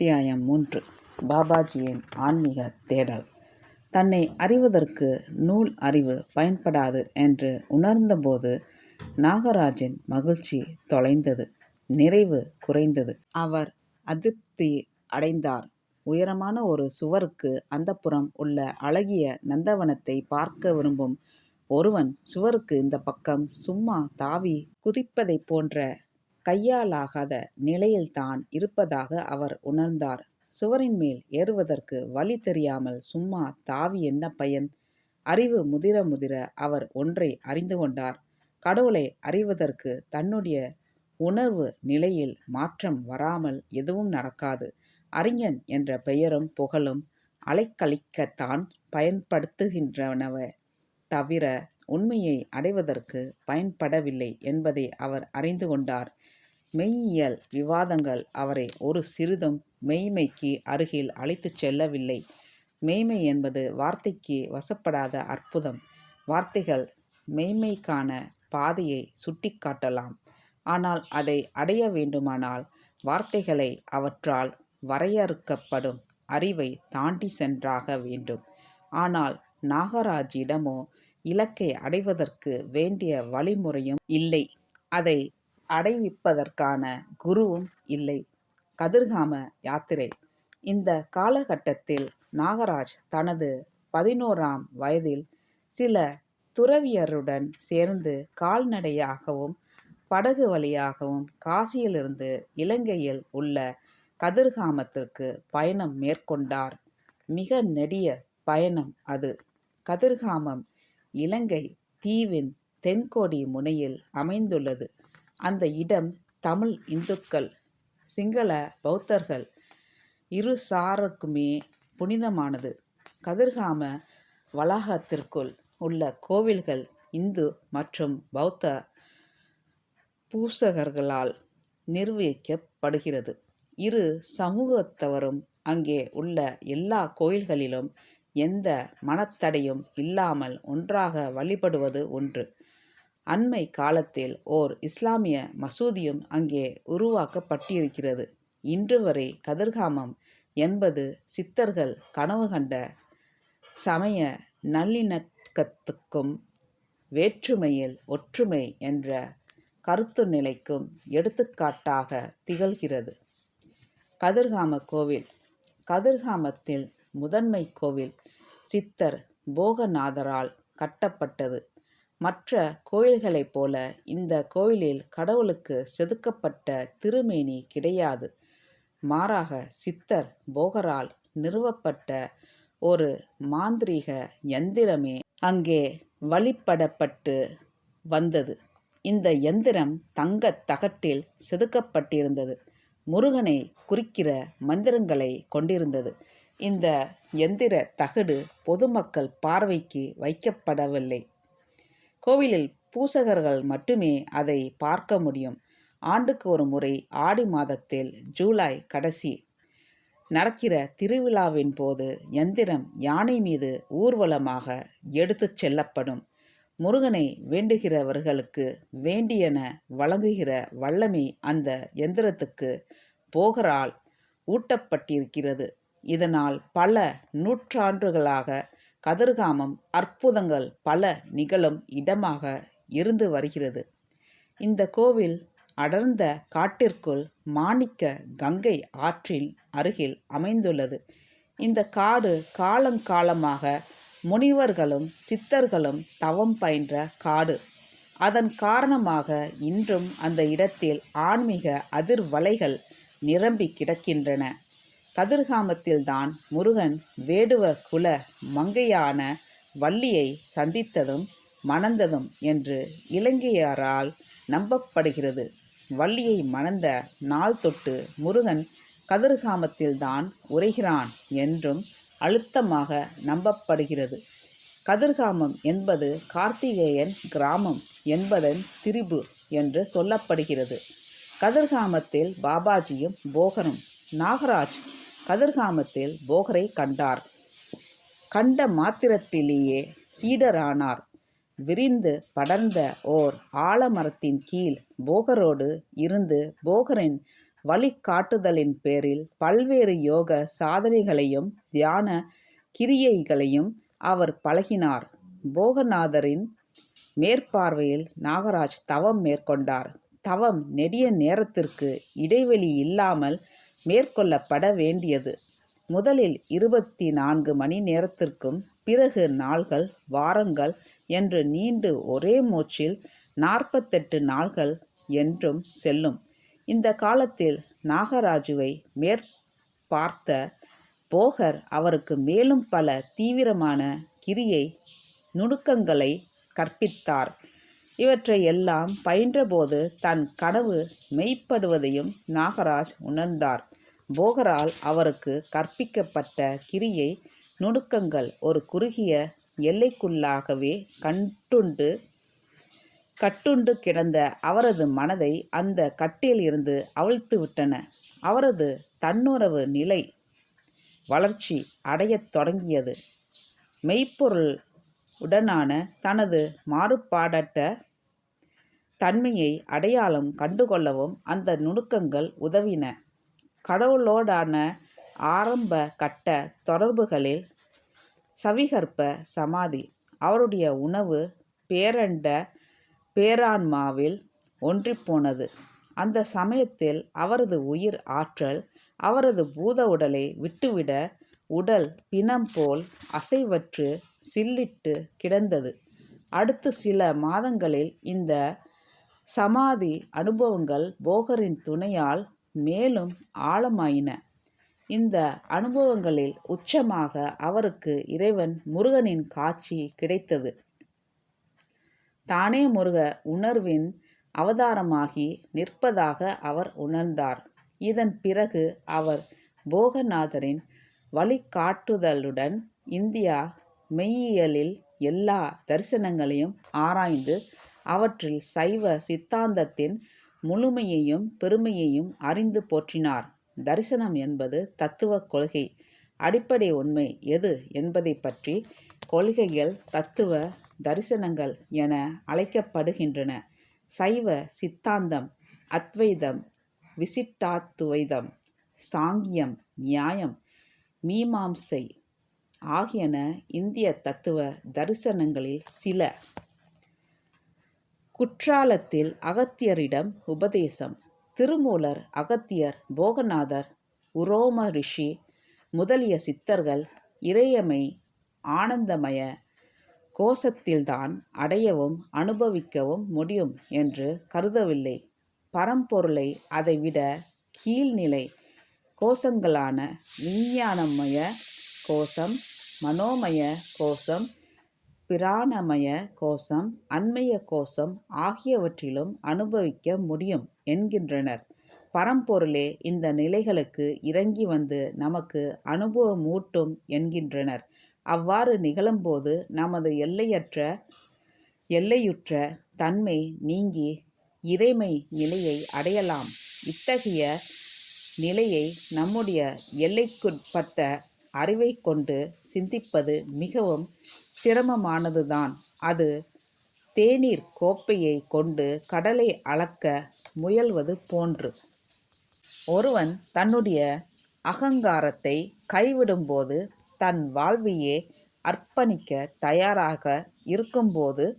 அத்தியாயம் மூன்று. பாபாஜியின் ஆன்மீக தேடல். தன்னை அறிவதற்கு நூல் அறிவு பயன்படாது என்று உணர்ந்தபோது நாகராஜின் மகிழ்ச்சி தொலைந்தது நிறைவு குறைந்தது. அவர் அதிருப்தி அடைந்தார். உயரமான ஒரு சுவருக்கு அந்தப்புறம் உள்ள அழகிய நந்தவனத்தை பார்க்க விரும்பும் ஒருவன் சுவருக்கு இந்த பக்கம் சும்மா தாவி குதிப்பதைப் போன்ற கையாலாகாத நிலையில்தான் இருப்பதாக அவர் உணர்ந்தார். சுவரின் மேல் ஏறுவதற்கு வழி தெரியாமல் சும்மா தாவி என்ன பயன்? அறிவு முதிர முதிர அவர் ஒன்றை அறிந்து கொண்டார். கடவுளை அறிவதற்கு தன்னுடைய உணர்வு நிலையில் மாற்றம் வராமல் எதுவும் நடக்காது. அறிஞன் என்ற பெயரும் புகழும் அலைக்கழிக்கத்தான் பயன்படுத்துகின்றனவ தவிர உண்மையை அடைவதற்கு பயன்படவில்லை என்பதை அவர் அறிந்து கொண்டார். மெய்யியல் விவாதங்கள் அவரை ஒரு சிறிதும் மெய்மைக்கு அருகில் அழைத்துச் செல்லவில்லை. மெய்மை என்பது வார்த்தைக்கு வசப்படாத அற்புதம். வார்த்தைகள் மெய்மைக்கான பாதையை சுட்டிக்காட்டலாம். ஆனால் அதை அடைய வேண்டுமானால் வார்த்தைகளை அவற்றால் வரையறுக்கப்படும் அறிவை தாண்டி சென்றாக வேண்டும். ஆனால் நாகராஜிடமோ இலக்கை அடைவதற்கு வேண்டிய வழிமுறையும் இல்லை. அதை அடைவிப்பதற்கான குருவும் இல்லை. கதிர்காம யாத்திரை. இந்த காலகட்டத்தில் நாகராஜ் தனது பதினோராம் வயதில் சில துறவியருடன் சேர்ந்து கால்நடையாகவும் படகு வழியாகவும் காசியிலிருந்து இலங்கையில் உள்ள கதிர்காமத்திற்கு பயணம் மேற்கொண்டார். மிக நெடிய பயணம் அது. கதிர்காமம் இலங்கை தீவின் தென்கோடி முனையில் அமைந்துள்ளது. அந்த இடம் தமிழ் இந்துக்கள் சிங்கள பௌத்தர்கள் இரு சாருக்குமே புனிதமானது. கதிர்காம வளாகத்திற்குள் உள்ள கோவில்கள் இந்து மற்றும் பௌத்த பூசகர்களால் நிர்வகிக்கப்படுகிறது. இரு சமூகத்தவரும் அங்கே உள்ள எல்லா கோயில்களிலும் எந்த மனத்தடையும் இல்லாமல் ஒன்றாக வழிபடுவது ஒன்று. அண்மை காலத்தில் ஓர் இஸ்லாமிய மசூதியும் அங்கே உருவாக்கப்பட்டிருக்கிறது. இன்று வரை கதிர்காமம் என்பது சித்தர்கள் கனவு கண்ட சமய நல்லிணக்கத்துக்கும் வேற்றுமையில் ஒற்றுமை என்ற கருத்து நிலைக்கும் எடுத்துக்காட்டாக திகழ்கிறது. கதிர்காம கோவில் கதிர்காமத்தில் முதன்மை கோவில் சித்தர் போகநாதரால் கட்டப்பட்டது. மற்ற கோயில்களைப் போல இந்த கோயிலில் கடவுளுக்கு செதுக்கப்பட்ட திருமேனி கிடையாது. மாறாக சித்தர் போகரால் நிறுவப்பட்ட ஒரு மாந்திரீக யந்திரமே அங்கே வழிபடப்பட்டு வந்தது. இந்த யந்திரம் தங்கத் தகட்டில் செதுக்கப்பட்டிருந்தது. முருகனை குறிக்கிற மந்திரங்களை கொண்டிருந்தது. இந்த எந்திர தகடு பொதுமக்கள் பார்வைக்கு வைக்கப்படவில்லை. கோவிலில் பூசகர்கள் மட்டுமே அதை பார்க்க முடியும். ஆண்டுக்கு ஒரு முறை ஆடி மாதத்தில் ஜூலை கடைசி நடக்கிற திருவிழாவின் போது எந்திரம் யானை மீது ஊர்வலமாக எடுத்துச் செல்லப்படும். முருகனை வேண்டுகிறவர்களுக்கு வேண்டியன வழங்குகிற வல்லமை அந்த எந்திரத்துக்கு போகரால் ஊட்டப்பட்டிருக்கிறது. இதனால் பல நூற்றாண்டுகளாக கதிர்காமம் அற்புதங்கள் பல நிகழும் இடமாக இருந்து வருகிறது. இந்த கோவில் அடர்ந்த காட்டிற்குள் மாணிக்க கங்கை ஆற்றின் அருகில் அமைந்துள்ளது. இந்த காடு காலங்காலமாக முனிவர்களும் சித்தர்களும் தவம் பயின்ற காடு. அதன் காரணமாக இன்றும் அந்த இடத்தில் ஆன்மீக அதிர்வலைகள் நிரம்பி கிடக்கின்றன. கதிர்காமத்தில்தான் முருகன் வேடுவ குல மங்கையான வள்ளியை சந்தித்ததும் மணந்ததும் என்று இலங்கையரால் நம்பப்படுகிறது. வள்ளியை மணந்த நாள் தொட்டு முருகன் கதிர்காமத்தில்தான் உரைகிறான் என்றும் அழுத்தமாக நம்பப்படுகிறது. கதிர்காமம் என்பது கார்த்திகேயன் கிராமம் என்பதன் திரிபு என்று சொல்லப்படுகிறது. கதிர்காமத்தில் பாபாஜியும் போகரும். நாகராஜ் கதிர்காமத்தில் போகரை கண்டார். கண்ட மாத்திரத்திலேயே சீடரானார். விரிந்து படர்ந்த ஓர் ஆலமரத்தின் கீழ் போகரோடு இருந்து போகரின் வழிகாட்டுதலின் பேரில் பல்வேறு யோக சாதனைகளையும் தியான கிரியைகளையும் அவர் பழகினார். போகநாதரின் மேற்பார்வையில் நாகராஜ் தவம் மேற்கொண்டார். தவம் நெடிய நேரத்திற்கு இடைவெளி இல்லாமல் மேற்கொள்ளப்பட வேண்டியது. முதலில் இருபத்தி நான்கு மணி நேரத்திற்கும் பிறகு நாள்கள் வாரங்கள் என்று நீண்டு ஒரே மூச்சில் நாற்பத்தெட்டு நாள்கள் என்றும் செல்லும். இந்த காலத்தில் நாகராஜுவை மேற்பார்த்த போகர் அவருக்கு மேலும் பல தீவிரமான கிரியை நுணுக்கங்களை கற்பித்தார். இவற்றை எல்லாம் பயின்றபோது தன் கனவு மெய்ப்படுவதையும் நாகராஜ் உணர்ந்தார். போகரால் அவருக்கு கற்பிக்கப்பட்ட கிரியை நுணுக்கங்கள் ஒரு குறுகிய எல்லைக்குள்ளாகவே கண்டுண்டு கட்டுண்டு கிடந்த அவரது மனதை அந்த கட்டில் இருந்து அவிழ்த்து விட்டன அவரது தன்னுறவு நிலை வளர்ச்சி அடையத் தொடங்கியது. மெய்ப்பொருள் உடனான தனது மாறுபாடற்ற தன்மையை அடையாளம் கண்டுகொள்ளவும் அந்த நுணுக்கங்கள் உதவின. கடவுளோடான ஆரம்ப கட்ட தொடர்புகளில் சவிகற்ப சமாதி. அவருடைய உணவு பேரண்ட பேரான்மாவில் ஒன்றிப்போனது. அந்த சமயத்தில் அவரது உயிர் ஆற்றல் அவரது பூத உடலை விட்டுவிட உடல் பிணம் போல் அசைவற்று சில்லிட்டு கிடந்தது. அடுத்த சில மாதங்களில் இந்த சமாதி அனுபவங்கள் போகரின் துணையால் மேலும் ஆழமாயின. இந்த அனுபவங்களில் உச்சமாக அவருக்கு இறைவன் முருகனின் காட்சி கிடைத்தது. தானே முருக உணர்வின் அவதாரமாகி நிற்பதாக அவர் உணர்ந்தார். இதன் பிறகு அவர் போகநாதரின் வழிகாட்டுதலுடன் இந்தியா மெய்யியலில் எல்லா தரிசனங்களையும் ஆராய்ந்து அவற்றில் சைவ சித்தாந்தத்தின் முழுமையையும் பெருமையையும் அறிந்து போற்றினார். தரிசனம் என்பது தத்துவ கொள்கை. அடிப்படை உண்மை எது என்பதை பற்றி கொள்கைகள் தத்துவ தரிசனங்கள் என அழைக்கப்படுகின்றன. சைவ சித்தாந்தம் அத்வைதம் விசிட்டாத்துவைதம் சாங்கியம் நியாயம் மீமாம்சை ஆகியன இந்திய தத்துவ தரிசனங்களில் சில. குற்றாலத்தில் அகத்தியரிடம் உபதேசம். திருமூலர் அகத்தியர் போகநாதர் உரோம ரிஷி முதலிய சித்தர்கள் இறையமை ஆனந்தமய கோஷத்தில்தான் அடையவும் அனுபவிக்கவும் முடியும் என்று கருதவில்லை. பரம்பொருளை அதைவிட கீழ்நிலை கோஷங்களான விஞ்ஞானமய கோஷம் மனோமய கோஷம் பிராணமய கோஷம் அண்மைய கோஷம் ஆகியவற்றிலும் அனுபவிக்க முடியும் என்கின்றனர். பரம்பொருளே இந்த நிலைகளுக்கு இறங்கி வந்து நமக்கு அனுபவமூட்டும் என்கின்றனர். அவ்வாறு நிகழும்போது நமது எல்லையற்ற எல்லையுற்ற தன்மை நீங்கி இறைமை நிலையை அடையலாம். இத்தகைய நிலையை நம்முடைய எல்லைக்குட்பட்ட அறிவை கொண்டு சிந்திப்பது மிகவும் சிரமமானதுதான். அது தேநீர் கோப்பையை கொண்டு கடலை அளக்க முயல்வது போன்று. ஒருவன் தன்னுடைய அகங்காரத்தை கைவிடும்போது தன் வாழ்வையே அர்ப்பணிக்க தயாராக இருக்கும்போது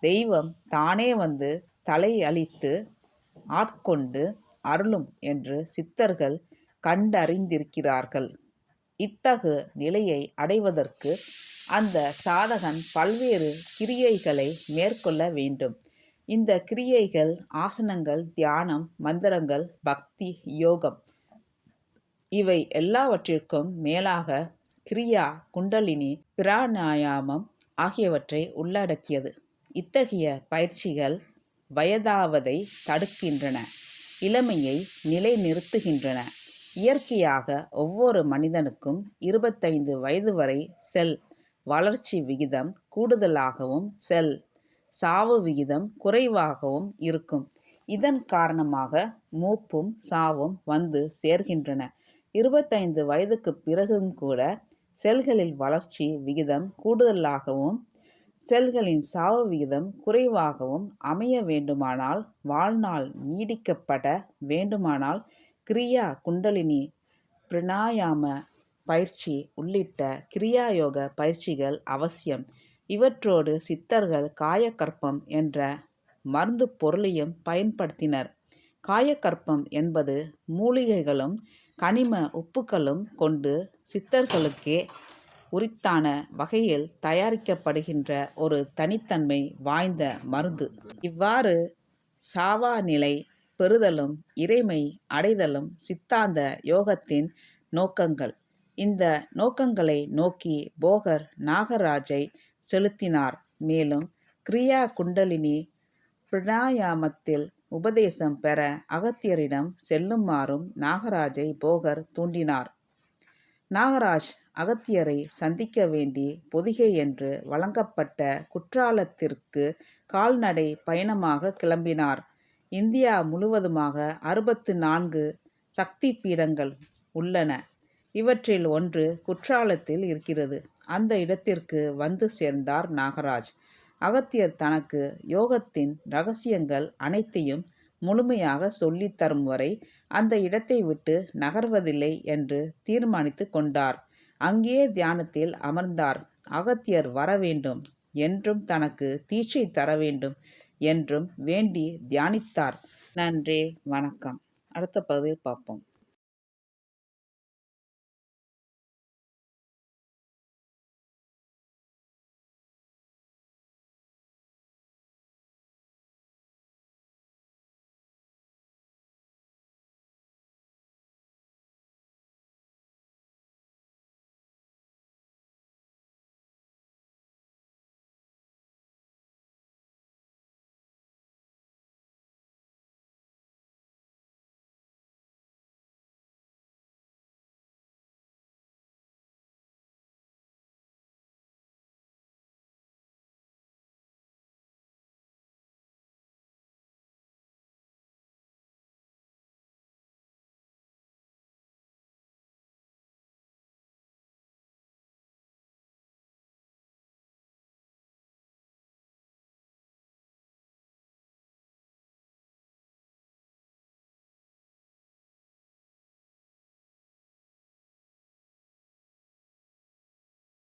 தெய்வம் தானே வந்து தலையளித்து ஆட்கொண்டு அருளும் என்று சித்தர்கள் கண்டறிந்திருக்கிறார்கள். இத்தகு நிலையை அடைவதற்கு அந்த சாதகன் பல்வேறு கிரியைகளை மேற்கொள்ள வேண்டும். இந்த கிரியைகள் ஆசனங்கள் தியானம் மந்திரங்கள் பக்தி யோகம் இவை எல்லாவற்றிற்கும் மேலாக கிரியா குண்டலினி பிராணாயாமம் ஆகியவற்றை உள்ளடக்கியது. இத்தகைய பயிற்சிகள் வயதாவதை தடுக்கின்றன இளமையை நிலைநிறுத்துகின்றன. இயற்கையாக ஒவ்வொரு மனிதனுக்கும் இருபத்தைந்து வயது வரை செல். வளர்ச்சி விகிதம் கூடுதலாகவும் செல். சாவு விகிதம் குறைவாகவும் இருக்கும். இதன் காரணமாக மூப்பும் சாவும் வந்து சேர்கின்றன. இருபத்தைந்து வயதுக்கு பிறகும் கூட செல்களில் வளர்ச்சி விகிதம் கூடுதலாகவும் செல்களின் சாவு விகிதம் குறைவாகவும் அமைய வேண்டுமானால் வாழ்நாள் நீடிக்கப்பட வேண்டுமானால் கிரியா குண்டலினி பிரணாயாம பயிற்சி உள்ளிட்ட கிரியாயோக பயிற்சிகள் அவசியம். இவற்றோடு சித்தர்கள் காயக்கற்பம் என்ற மருந்து பொருளையும் பயன்படுத்தினர். காயக்கற்பம் என்பது மூலிகைகளும் கனிம உப்புக்களும் கொண்டு சித்தர்களுக்கே உரித்தான வகையில் தயாரிக்கப்படுகின்ற ஒரு தனித்தன்மை வாய்ந்த மருந்து. இவ்வாறு சாவா நிலை பெறுதலும் இறைமை அடைதலும் சித்தாந்த யோகத்தின் நோக்கங்கள். இந்த நோக்கங்களை நோக்கி போகர் நாகராஜை செலுத்தினார். மேலும் கிரியா குண்டலினி பிராணாயாமத்தில் உபதேசம் பெற அகத்தியரிடம் செல்லுமாறும் நாகராஜை போகர் தூண்டினார். நாகராஜ் அகத்தியரை சந்திக்க வேண்டி பொதிகை என்று வழங்கப்பட்ட குற்றாலத்திற்கு கால்நடை பயணமாக கிளம்பினார். இந்தியா முழுவதுமாக அறுபத்து நான்கு சக்தி பீடங்கள் உள்ளன. இவற்றில் ஒன்று குற்றாலத்தில் இருக்கிறது. அந்த இடத்திற்கு வந்து சேர்ந்தார் நாகராஜ். அகத்தியர் தனக்கு யோகத்தின் ரகசியங்கள் அனைத்தையும் முழுமையாக சொல்லித் தரும் வரை அந்த இடத்தை விட்டு நகர்வதில்லை என்று தீர்மானித்து கொண்டார். அங்கேயே தியானத்தில் அமர்ந்தார். அகத்தியர் வர வேண்டும் என்றும் தனக்கு தீட்சை தர வேண்டும் என்றும் வேண்டி தியானித்தார். நன்றி வணக்கம். அடுத்த பகுதியில் பார்ப்போம்.